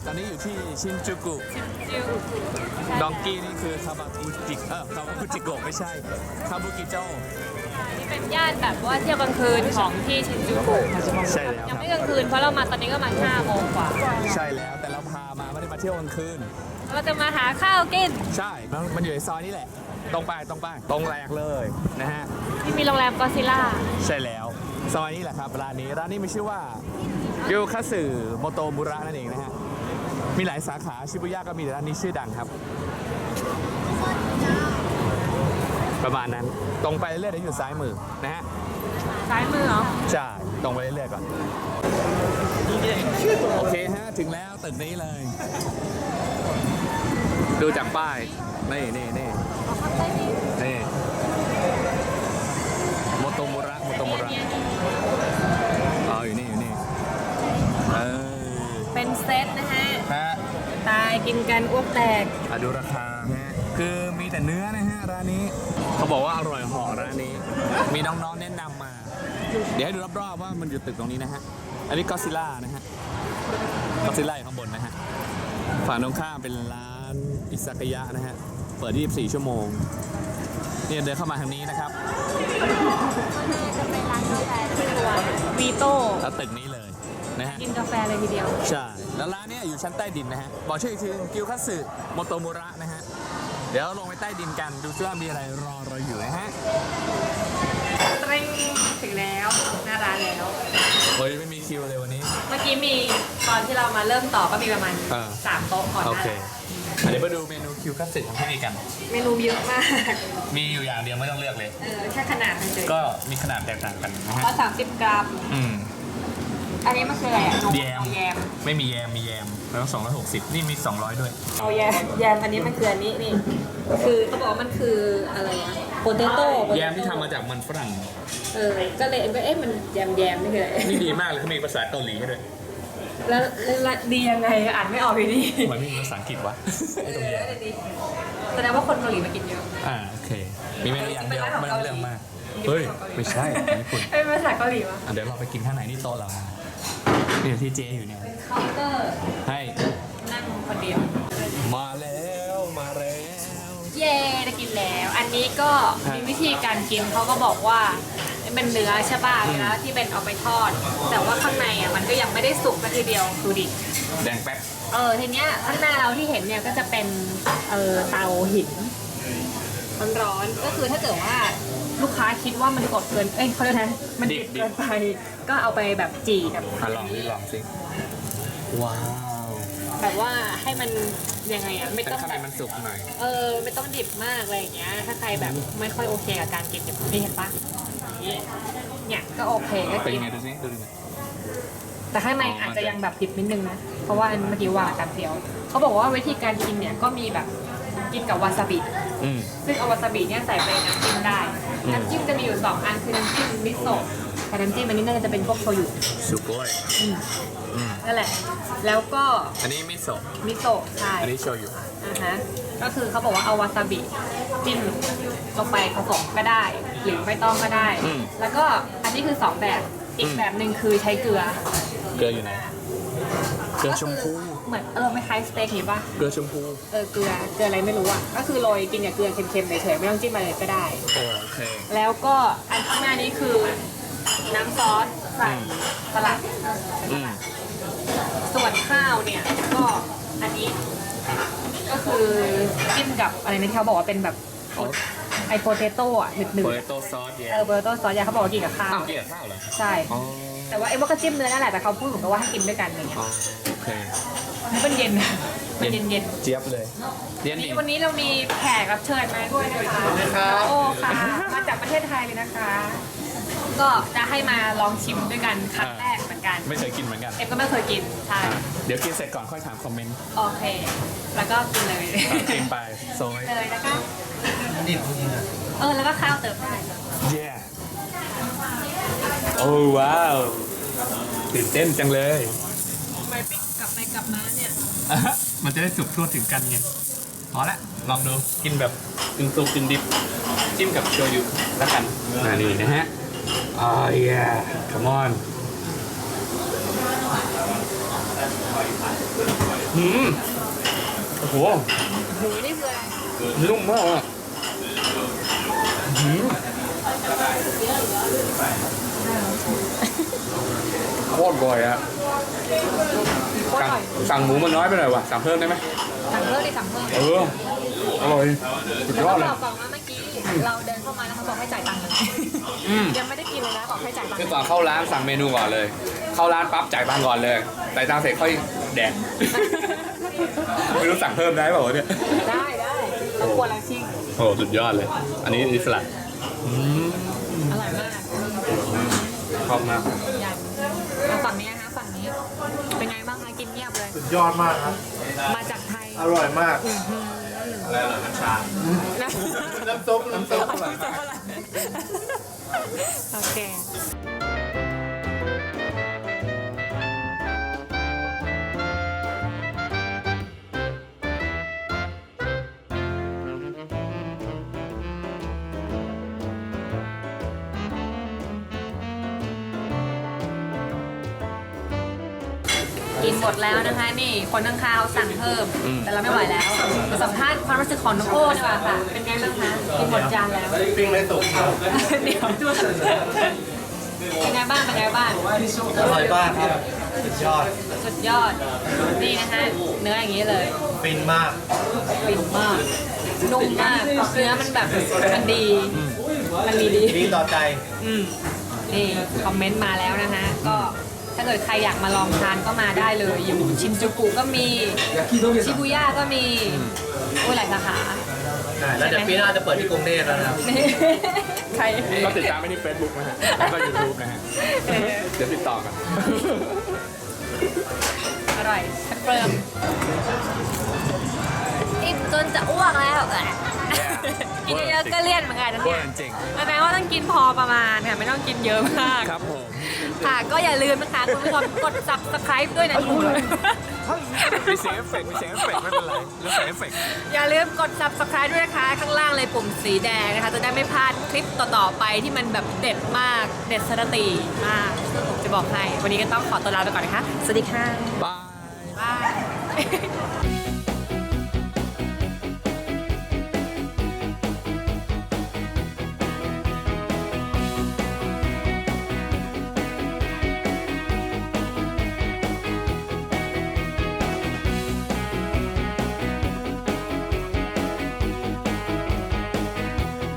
เออตอนนี้อยู่ที่ชินจูกุ จิวดองกี้นี่คือคาบาคุจิเออคาบาคุจิโกะไม่ใช่ คาบุกิโจ นี่เป็นย่านแบบว่าเที่ยวกลางคืนของที่ชินจูกุใช่แล้วยังครับไม่กลางคืนเพราะเรามาตอนนี้ก็มา5โมงกว่า ใช่แล้ว แต่เราพามาไม่ได้มาเที่ยวกลางคืน เราจะมาหาข้าวกินใช่ มันมันอยู่ในซอยนี้แหละ ตรงไปตรงไปตรงแรกเลยนะฮะ ที่มีโรงแรมกอซิล่าใช่แล้ว ซอยนี้แหละครับ ร้านนี้ ร้านนี้มีชื่อว่ายูคาสึโมโตมุระนั่นเองนะฮะ มีหลายสาขาชิบุย่าก็มีแต่ร้านนี้ชื่อดังครับ ประมาณนั้นตรงไปเรื่อยๆเดี๋ยวอยู่ซ้ายมือนะฮะซ้ายมือเหรอใช่ตรงไปเรื่อยๆก่อนโอเคฮะถึงแล้วตึกนี้เลย ดูจากป้ายนี่นี่นี่นี่โมโตมุระโมโตมุระายกินกันอ้วกแตกอะดูราคาฮะคือมีแต่เนื้อนะฮะร้านนี้ เขาบอกว่าอร่อยเหอร้านนี้ มีน้องๆแนะนำมา เดี๋ยวให้ดูรอบๆว่ามันอยู่ตึกตรงนี้นะฮะ อันนี้ก็ซิล่านะฮะก็ซิล่าอยู่ข้างบนนะฮะ ฝั่งตรงข้ามเป็นร้านอิซากายะนะฮะ เปิด 24 ชั่วโมง เนี่ยเดินเข้ามาทางนี้นะครับ จะเป็นร้านกาแฟชื่อว่าวีโต้ แล้วตึกนี้เลย นะฮะ กินกาแฟเลยทีเดียว ใช่ แล้วร้านเนี้ยอยู่ชั้นใต้ดินนะฮะ บอกชื่ออีกทีกิวคัตสึโมโตมุระนะฮะ เดี๋ยวลงไปใต้ดินกัน ดูซิว่ามีอะไรรอเราอยู่นะฮะเร่งถึงแล้ว หน้าร้านแล้ว เฮ้ยไม่มีคิวเลยวันนี้ เมื่อกี้มีตอนที่เรามาเริ่มต่อก็มีประมาณอ่าสามโต๊ะก่อนหโอน้าเคอะเดี๋ยวมาดูเมนูคิวคัตสึของที่นี่กัน เมนูเยอะมาก มีอยู่อย่างเดียวไม่ต้องเลือกเลย เออแค่ขนาดมันเฉยก็มีขนาดแตกต่างกันนะฮะร้อยสามสิบกรัมอืม อันนี้มันคืออะไรอะนมแยม เอาแยมไม่มีแยมมีแยมแล้วสองร้อยหกสิบนี่มีสองร้อยด้วยเอาแยมแยมอันนี้มันคืออันนี้นี่คือเขาบอกว่ามันคืออะไรอะโปเตโต้แยมที่ทำมาจากมันฝรั่ง เออก็เลยก็เอ๊ะมันแยมแยมนี่คืออะไรนี่ดีมากเลยเขามีภาษาเกาหลีให้ด้วยแล้วแล้วดียังไงอ่านไม่ออกอยู่ดีทำไมไม่มีภาษาอังกฤษวะไอ้ตรงแยมแสดงว่าคนเกาหลีมากินเยอะอ่าโอเค มีเมนูอย่างเดียวไม่ต้องเรื่องมาก เฮ้ย ไม่ใช่ของญี่ปุ่นเป็นภาษาเกาหลีวะ อะเดี๋ยวเราไปกินข้างในนี่โต๊ะเรานะ นี่ที่เจอยู่เนี่ยเคาน์เตอร์ให้นั่งคนเดียว มาแล้วมาแล้วเย้ได้กินแล้ว อันนี้ก็ครับมีวิธีการกินเขาก็บอกว่าเป็นเนื้อใช่ป่ะเวลาที่เป็นเอาไปทอด แต่ว่าข้างในอะมันก็ยังไม่ได้สุกสักทีเดียวดูดิแดงแป๊บเออทีเนี้ยข้างหน้าเราที่เห็นเนี่ยก็จะเป็นเออเตาหินร้อนๆก็คือถ้าเกิดว่า ลูกค้าคิดว่ามันกดเกิน เอ้ยเขาเรียกนะมันดิบเกินไป ก็เอาไปแบบจีกับอะลองดิลองสิว้าวแบบว่าให้มันยังไงอะไม่แต่ต้องข้างในมันสุกหน่อย เออไม่ต้องดิบมากอะไรอย่างเงี้ย ถ้าใครแบบไม่ค่อยโอเคกับการกินแบบนี้เห็นปะนี่เนี่ยก็โอเคก็เป็นกินยังไงดูสิดูดิ แต่ข้างในอาจจะยังแบบดิบนิดนึงนะเพราะว่าอันเมื่อกี้ว่าตามเดียวเขาบอกว่าวิธีการกินเนี่ยก็มีแบบ กินกับวาซาบิ อืม ซึ่งเอาวาซาบิเนี่ยใส่ไปน้ำจิ้มได้ อืม น้ำจิ้มจะมีอยู่สองอันคือน้ำจิ้มมิโซะกับน้ำจิ้มอันนี้น่าจะเป็นพวกโชยุสุโกยอืมอืมนั่นแหละ แล้วก็อันนี้มิโซะมิโซะใช่ อันนี้โชยุอ่าฮะก็คือเขาบอกว่าเอาวาซาบิจิ้มลงไปผสมก็ได้ หรือไม่ต้องก็ได้อืมแล้วก็อันนี้คือสองแบบอีกอืมแบบหนึ่งคือใช้เกลือ เกลืออยู่ไหนเกลือชมพู เหมือนเออไม่คล้ายสเต็กเห็นปะเกลือชมพูเออเกลือเกลืออะไรไม่รู้อะก็คือโรยกินกับเกลือเค็มๆเฉยๆไม่ต้องจิ้มอะไรก็ได้ โอเค แล้วก็อันข้างหน้านี้คือน้ำซอสใส่อืมสลัด อืมส่วนข้าวเนี่ยก็อันนี้ ก็คือจิ้มกับอะไรนะที่เขาบอกว่าเป็นแบบไอโปเตโต้อะหนึบโปเตโต้ซอสเยๆเออโปเตโต้ซอสยาเขาบอกว่ากินกับข้าวอ้าวเกลียดข้าวเหรอใช่ อ๋อแต่ว่าไอ้ว่าก็จิ้มเนื้อนั่นแหละแต่เขาพูดเหมือนกับว่าให้กินด้วยกันอะไรเงี้ย อ๋อโอเคนี่ มันเย็นนะมันเย็นเย็นเจี๊ยบเลยเย็นๆดีนี่วันนี้เรามีแขกรับเชิญมาด้วยนะคะโอ้ค่ะ มาจากประเทศไทยเลยนะคะ ก็จะให้มาลองชิมด้วยกันครั้งแรกเหมือนกัน ไม่เคยกินเหมือนกันเอ็มก็ไม่เคยกินใช่อะเดี๋ยวกินเสร็จก่อนค่อยถามคอมเมนต์ โอเค แล้วก็กินเลยอะกินไปโซยเลยแล้วก็เออ แล้วก็ข้าวเติมได้เย้โอ้ว้าว ตื่นเต้นจังเลยทำ ไมปิ๊กกลับไปกลับมาเนี่ยอะฮะมันจะได้สุกทั่วถึงกันไงพอละลองดูกินแบบกึ่งสุกกึ่งดิบจิ้มกับโชยุแล้วกันอ่านี่นะฮะอ๋อ yeah come on อืมโอ้โหหมูนี่คืออะไรนุ่มมากอะอืมโคตรบ่อยอะโคตร สั่งอร่อยสั่งหมูมันน้อยไปหน่อยว่ะสั่งเพิ่มได้ไหมสั่งเพิ่มดิสั่งเพิ่มเอออร่อยสุดแล้วยอก็ดเลยบอกก่อนว่าเมื่อกี้เราเดินเข้ามาแล้วเขาบอกให้จ่ายตังค์เลยอืม ยังไม่ได้กินเลยนะบอกให้จ่ายตังค์คือก่อนเข้าร้านสั่งเมนูก่อนเลย เข้าร้านปั๊บจ่ายตังค์ก่อนเลยจ่ายตังค์เสร็จค่อยแดก ไม่รู้สั่งเพิ่มได้เปล่าวะเนี่ย ได้ได้รบกวนเราชิ่งโอ้สุดยอดเลย อันนี้อิสระอืมอร่อยมาก ชอบมาก ยบเลยสุดยอดมากครับ มาจากไทยอร่อยมาก อะไรอร่อยน้ำชานะน้ำซุปน้ำซุปอร่อยมาก กินหมดแล้วนะคะ นี่คนข้างๆเขาสั่งเพิ่ม แต่เราไม่ไหวแล้วมาสัมภาษณ์ความรู้สึกของน้องโอ้ดีกว่าค่ะ เป็นไงบ้างคะกินหมดจานแล้วปิ้งไม่สุกครับเดี๋ยวเป็นไงบ้างเป็นไงบ้างอร่อยมากครับสุดยอดสุดยอดนี่นะคะเนื้ออย่างนี้เลยฟินมากฟินมากนุ่มมากเนื้อมันแบบมันดีมันมีดีดีต่อใจอืมนี่คอมเมนต์มาแล้วนะคะก็ ถ้าเกิดใครอยากมาลองทานก็มาได้เลยอยู่ชินจูกุก็มี ชิบุย่าก็มีโอ้ยหลายสาขาแล้วเดี๋ยวปีหน้าจะเปิดที่กรุงเทพแล้วนะครับ นี่ ใคร ก็ติดตามไปที่ Facebook นะฮะ แล้วก็ YouTube นะฮะเดี๋ยวติดต่อกัน อร่อยคอนเฟิร์มอิ่ม จนจะอ้วกแล้วแหละกินเยอะๆก็เลี่ยนเหมือนกันนะเวอเนี่ยร์จริงแสดงว่าต้องกินพอประมาณค่ะไม่ต้องกินเยอะมาก ครับผม ค่ะ ก็อย่าลืมนะคะคุณผู้ชมกด subscribe ด้วยนะทุกคนมีเสียงเอฟเฟกต์มีเสียงเอฟเฟกต์ไม่เป็นไรแล้วเสียงเอฟเฟกต์อย่าลืมกด subscribe ด้วยนะคะ ข้างล่างเลยปุ่มสีแดงนะคะ จะได้ไม่พลาดคลิปต่อๆไปที่มันแบบเด็ดมาก เด็ดสรติมากซึ่งผมจะบอกให้ วันนี้ก็ต้องขอตัวลาไปก่อนนะคะ สวัสดีค่ะบาย บาย